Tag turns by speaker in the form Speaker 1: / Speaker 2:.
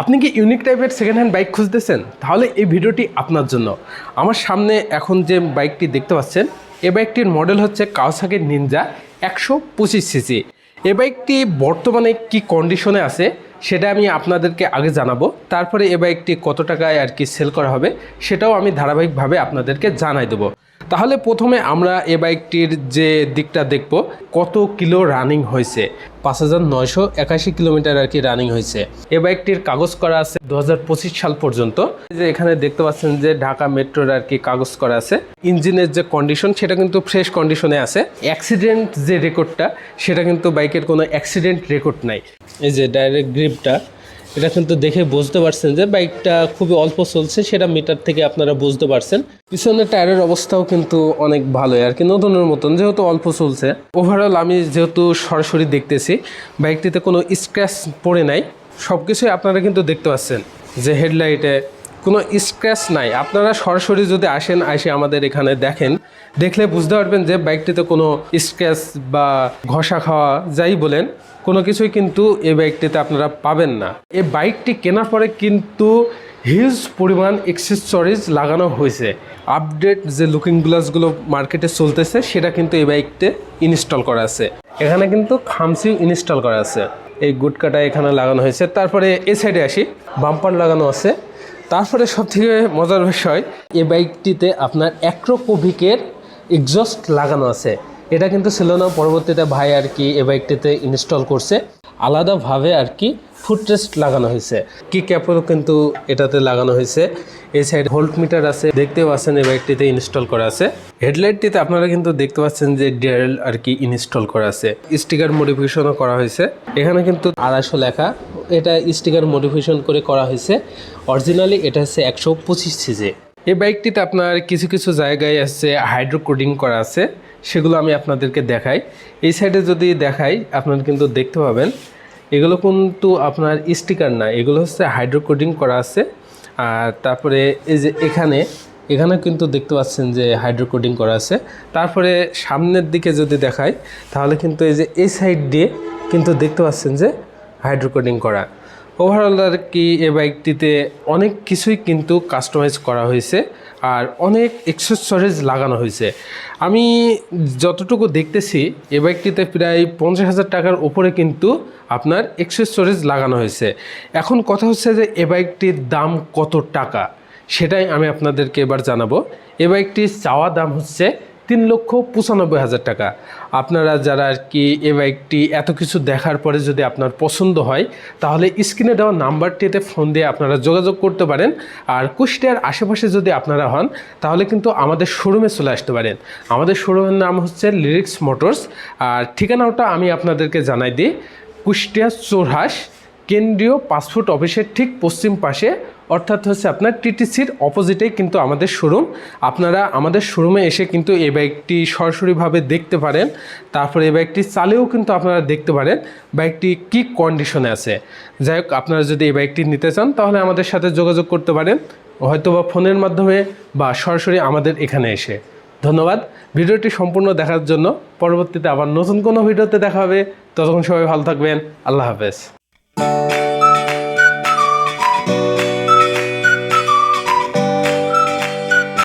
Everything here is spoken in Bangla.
Speaker 1: আপনি কি ইউনিক টাইপের সেকেন্ড হ্যান্ড বাইক খুঁজতেছেন? তাহলে এই ভিডিওটি আপনার জন্য। আমার সামনে এখন যে বাইকটি দেখতে পাচ্ছেন এ বাইকটির মডেল হচ্ছে কাওসাকের নিনজা একশো পঁচিশ সিসি এ বাইকটি বর্তমানে কি কন্ডিশনে আছে, সেটা আমি আপনাদেরকে আগে জানাব। তারপরে এ বাইকটি কত টাকায় আর কি সেল করা হবে, সেটাও আমি ধারাবাহিকভাবে আপনাদেরকে জানাই দেবো। তাহলে প্রথমে আমরা এ বাইকটির যে দিকটা দেখব, কত কিলো রানিং হয়েছে? পাঁচ হাজার নয়শো একাশি কিলোমিটার আর কি রানিং হয়েছে। এ বাইকটির কাগজ করা আছে দু হাজার পঁচিশ সাল পর্যন্ত। যে এখানে দেখতে পাচ্ছেন যে ঢাকা মেট্রোর আর কি কাগজ করা আছে। ইঞ্জিনের যে কন্ডিশন সেটা কিন্তু ফ্রেশ কন্ডিশনে আছে। অ্যাক্সিডেন্ট যে রেকর্ডটা সেটা কিন্তু বাইকের কোনো অ্যাক্সিডেন্ট রেকর্ড নাই। এই যে ডাইরেক্ট গ্রিপটা এটা কিন্তু দেখে বুঝতে পারছেন যে বাইকটা খুবই অল্প চলছে, সেটা মিটার থেকে আপনারা বুঝতে পারছেন। পিছনের টায়ারের অবস্থাও কিন্তু অনেক ভালোই, আর কি নতুনের মতন, যেহেতু অল্প চলছে। ওভারঅল আমি যেহেতু সরাসরি দেখতেছি, বাইকটিতে কোনো স্ক্র্যাচ পড়ে নাই সব কিছুই আপনারা কিন্তু দেখতে পাচ্ছেন, যে হেডলাইটে কোনো স্ক্র্যাচ নাই। আপনারা সরাসরি যদি আসেন, এসে আমাদের এখানে দেখেন, দেখলে বুঝতে পারবেন যে বাইকটিতে কোনো স্ক্র্যাচ বা ঘষা খাওয়া যাই বলেন, কোনো কিছুই কিন্তু এই বাইকটিতে আপনারা পাবেন না। এই বাইকটি কেনার পরে কিন্তু হিউজ পরিমাণ এক্সেসরিজ লাগানো হয়েছে। আপডেট যে লুকিং গ্লাসগুলো মার্কেটে চলতেছে, সেটা কিন্তু এই বাইকতে ইনস্টল করা আছে। এখানে কিন্তু খামসিও ইনস্টল করা আছে। এই গুটকাটা এখানে লাগানো হয়েছে। তারপরে এ সাইডে আসি। বাম্পার লাগানো আছে। তারপরে সব থেকে মজার বিষয়, এই বাইকটিতে আপনার অ্যাক্রোকোভিকের এক্সস্ট লাগানো আছে। এটা কিন্তু ছিল না, পরবর্তীতে ভাই আর কি এ বাইকটিতে ইনস্টল করছে। আলাদাভাবে আর কি ফুটরেস্ট লাগানো হয়েছে। কি ক্যাপও কিন্তু এটাতে লাগানো হয়েছে। এই সাইড ভোল্ট মিটার আছে দেখতে পাচ্ছেন এই বাইকটিতে ইনস্টল করা আছে। হেডলাইটটিতে আপনারা কিন্তু দেখতে পাচ্ছেন যে ডিআরএল আর কি ইনস্টল করা আছে। স্টিকার মডিফিকেশনও করা হয়েছে। এখানে কিন্তু আড়াইশো লেখা। এটা স্টিকার মডিফিকেশন করে করা হয়েছে। অরিজিনালি এটা হচ্ছে একশো পঁচিশ সিজে এই বাইকটিতে আপনার কিছু কিছু জায়গায় আছে হাইড্রোকোডিং করা আছে, সেগুলো আমি আপনাদেরকে দেখাই। এই সাইডে যদি দেখাই, আপনারা কিন্তু দেখতে পাবেন, এগুলো কিন্তু আপনার স্টিকার না, এগুলো হচ্ছে হাইড্রোকোডিং করা আছে। আর তারপরে এই যে এখানে এখানে কিন্তু দেখতে পাচ্ছেন যে হাইড্রোকোডিং করা আছে। তারপরে সামনের দিকে যদি দেখাই, তাহলে কিন্তু এই যে এই সাইড দিয়ে কিন্তু দেখতে পাচ্ছেন যে হাইড্রোকোডিং করা। ওভারঅল আর কি এ বাইকটিতে অনেক কিছুই কিন্তু কাস্টমাইজ করা হয়েছে আর অনেক এক্সেসরিজ লাগানো হয়েছে। আমি যতটুকু দেখতেছি এ বাইকটিতে প্রায় পঞ্চাশ হাজার টাকার উপরে কিন্তু আপনার এক্সেসরিজ লাগানো হয়েছে। এখন কথা হচ্ছে যে এ বাইকটির দাম কত টাকা? সেটাই আমি আপনাদেরকে এবার জানাব। এ বাইকটির চাওয়া দাম হচ্ছে তিন লক্ষ পঁচানব্বই হাজার টাকা। আপনারা যারা আর কি এ বাইকটি এত কিছু দেখার পরে যদি আপনার পছন্দ হয়, তাহলে স্ক্রিনে দেওয়া নাম্বারটিতে ফোন দিয়ে আপনারা যোগাযোগ করতে পারেন। আর কুষ্টিয়ার আশেপাশে যদি আপনারা হন, তাহলে কিন্তু আমাদের শোরুমে চলে আসতে পারেন। আমাদের শোরুমের নাম হচ্ছে লিরিক্স মোটরস আর ঠিকানাটা আমি আপনাদেরকে জানাই দিই। কুষ্টিয়া চোরহাস কেন্দ্রীয় পাসপোর্ট অফিসের ঠিক পশ্চিম পাশে অর্থাৎ হচ্ছে আপনার টিটিসির অপোজিটেই কিন্তু আমাদের শোরুম আপনারা আমাদের শোরুমে এসে কিন্তু এই বাইকটি সরাসরিভাবে দেখতে পারেন। তারপরে এই বাইকটি চালেও কিন্তু আপনারা দেখতে পারেন। বাইকটি কি কন্ডিশনে আছে? যাই হোক, আপনারা যদি এই বাইকটি নিতে চান, তাহলে আমাদের সাথে যোগাযোগ করতে পারেন। হয়তো বা ফোনের মাধ্যমে বা সরাসরি আমাদের এখানে এসে। ধন্যবাদ। ভিডিওটি সম্পূর্ণ দেখার জন্য পরবর্তীতে আবার নতুন কোনো ভিডিওতে দেখা হবে। ততক্ষণ সবাই ভালো থাকবেন। আল্লাহ হাফেজ।